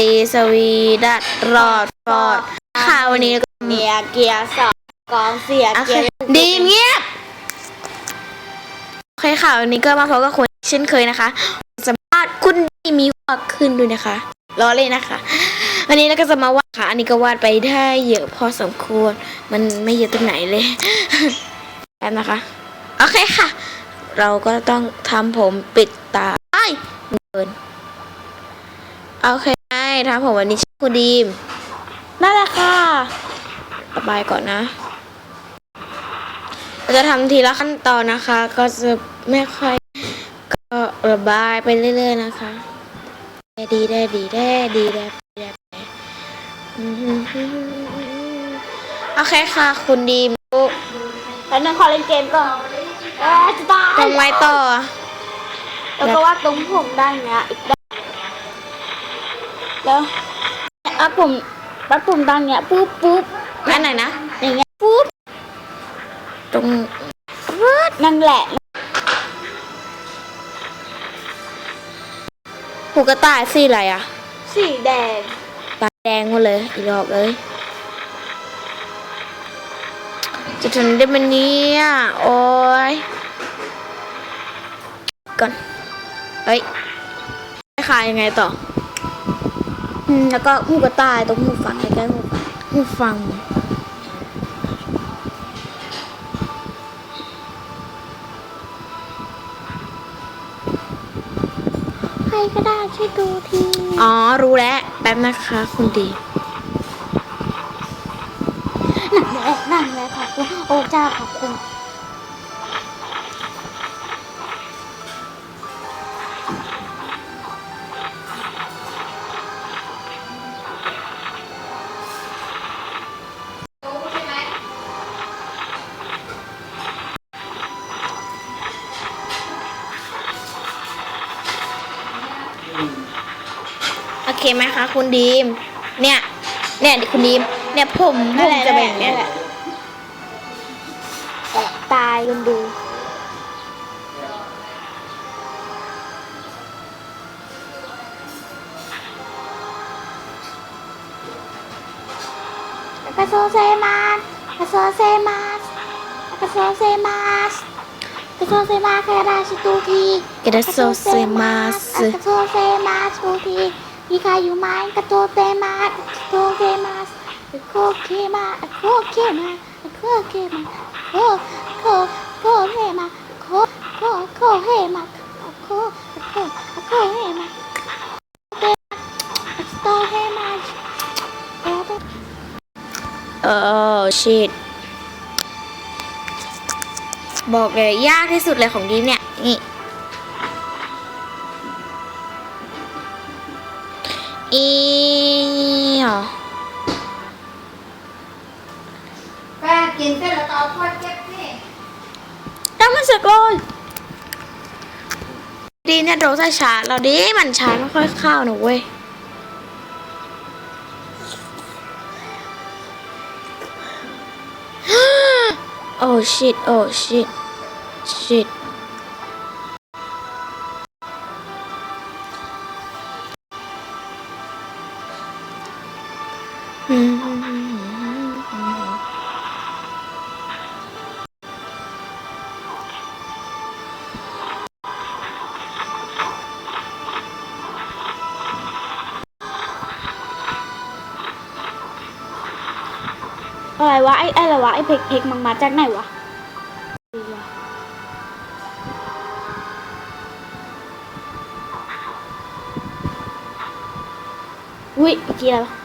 ดีสวีดัดรอดฟอดค่ะวันนี้ก็เนียเกียร์สองกองเสียโอเคเกียร์ดีมเงียบโอเคค่ะวันนี้ก็มาพบกับคุณเช่นเคยนะคะสัมภาษณ์คุณดีมีวาดขึ้นด้วยนะคะล้อเล่นนะคะ วันนี้เราก็จะมาวาดค่ะ อันนี้ก็วาดไปได้เยอะพอสมควร มันไม่เยอะตรงไหนเลยแป๊บนะคะโอเคค่ะ เราก็ต้องทำผมปิดตาไอ้ยเกินโอเค ทำผมวันนี้ชื่อคุณดีมนั่นแหละค่ะระบายก่อนนะเราจะทำทีละขั้นตอนนะคะ ก็จะไม่ค่อยก็ระบายไปเรื่อย ๆ นะคะได้ดีได้ดีได้ดีได้ดีได้ไปอืมโอเคค่ะ คุณดีมแล้วนึงขอเล่นเกมก่อนเออจะตายทำไงต่อ แล้วก็วาดตรงผมด้านเนี้ยอีกด้าน แล้วอัพผมวัดผมด้านเนี้ยปุ๊บปุ๊บอันไหนนะอย่างเงี้ยปุ๊บตรงนั่นแหละหูกระต่ายสีอะไรอะสีแดงตาแดงหมดเลยอีดอกเอ้ยจะทนได้มันนี้อะโอ้ยก่อนเฮ้ยไม่ขายยังไงต่อ อืมแล้วก็หูกระต่ายตรงหูฟังใกล้ๆหูฟังหูฟัง ใครก็ได้ช่วยดูทีอ๋อ รู้แล้ว แป๊บนะคะคุณดี นั่นแหละนั่นแหละขอบคุณโอ้เจ้าขอบคุณ เคไหมคะ คุณดีม เนี่ย เนี่ยคุณดีม เนี่ยผมผมจะเป็นอย่างเนี้ยแหละแอบตายกันดู กระโซเซมาสกระโซเซมาสกระโซเซมาสกระโซเซมาสแค่ได้ชิตูทีเกเดโซเซมาสกระโซเซมาสตูทีพี่ใครอยู่ไหมกระโซเซมาสกระโซเซมาสโค เคมาโคเคมาโคเคมาโคโคโคเฮมาโคโคโคเฮมาโคโคโคเฮมาสโตเฮมาโคเออชิดบอกเลยยากที่สุดเลยของดีมเนี่ย นี่ อีเหรอแป้งกินเสร็จแล้วก็เอาถ้วยเก็บนี่แล้วมันสึกเลย ดีเนี่ยโดนใส่ชาร์จเราดีมันชาร์จไม่ค่อยเข้าหนูเว้ยโอ้ชิตโอ้ชิตชิต อะไรวะไอ้ไอ้อะไรวะไอ้เพกเพกมันมาจากไหนวะอุ้ยเมื่อกี้อะไรวะ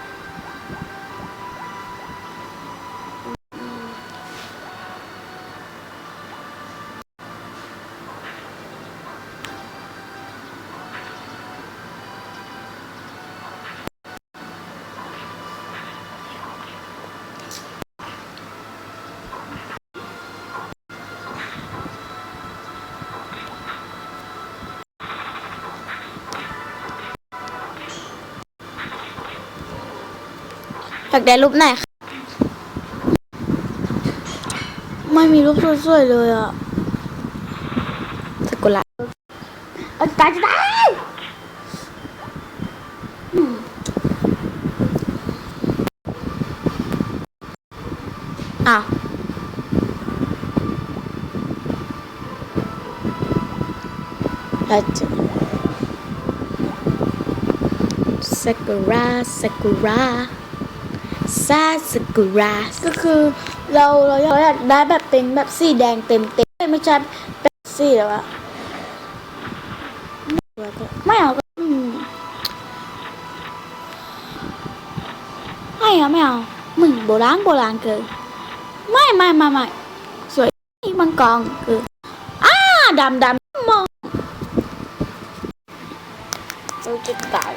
ากได้รูปไหนคะไม่มีรูปสวยๆเลยอะสกุลาเออตายจะตายอ้าวเราจะซากุระซากุระ ซาซากุระก็คือเราเราเราอยากได้แบบเป็นแบบสีแดงเต็มเต็มไม่ใช่เป็นสีแล้วอะไม่เอาก็อืมไม่เอาไม่เอามึงโบราณโบราณเกินไม่ไม่ไม่ไม่สวยนี่มังกรเกินอ้าดำดำมองเราจะตาย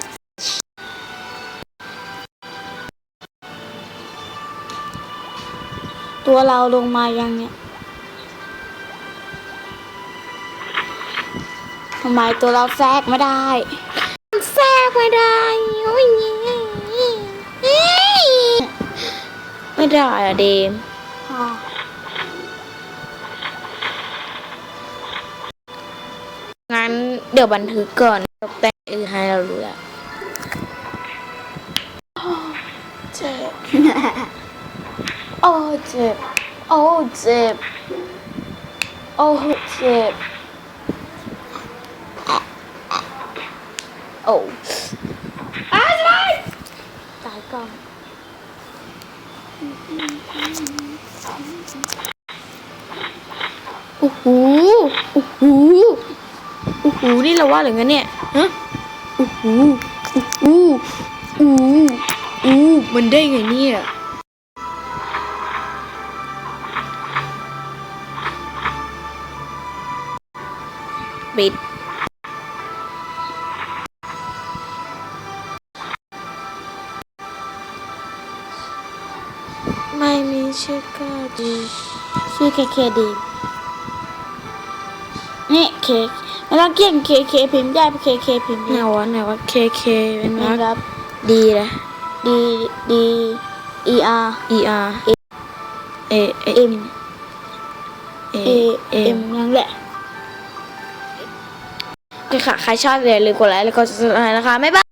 ตัวเราลงมายังเนี่ยทำไมตัวเราแทรกไม่ได้แทรกไม่ได้โอ้ยไม่ได้อะเดมอ่างั้นเดี๋ยวบันทึกก่อนตกแต่งอือให้เรารู้แล้วเจ็บ โอ้เจ็บ โอ้เจ็บ โอ้เจ็บ โอ้ตายก่อนโอ้โห โอ้โห โอ้โห นี่เราว่าหรือไงเนี่ยฮะโอ้โห โอ้โห โอ้โห โอ้โห มันได้ไงเนี่ย ปิดไม่มีชื่อก็ดีชื่อเคเคดีนี่เคไม่ต้องเขียนเคเคพิมพ์ได้เคเคพิมพ์ไหนได้วะไหนวะเคเคเป็นนะว่าครับดีเลยดีดี E R E R A A M A A M M นั่นแหละโอ เคค่ะ ใครชอบอย่าลืมกดไลค์แล้วก็กดซับสไครนะคะ บ๊ายบาย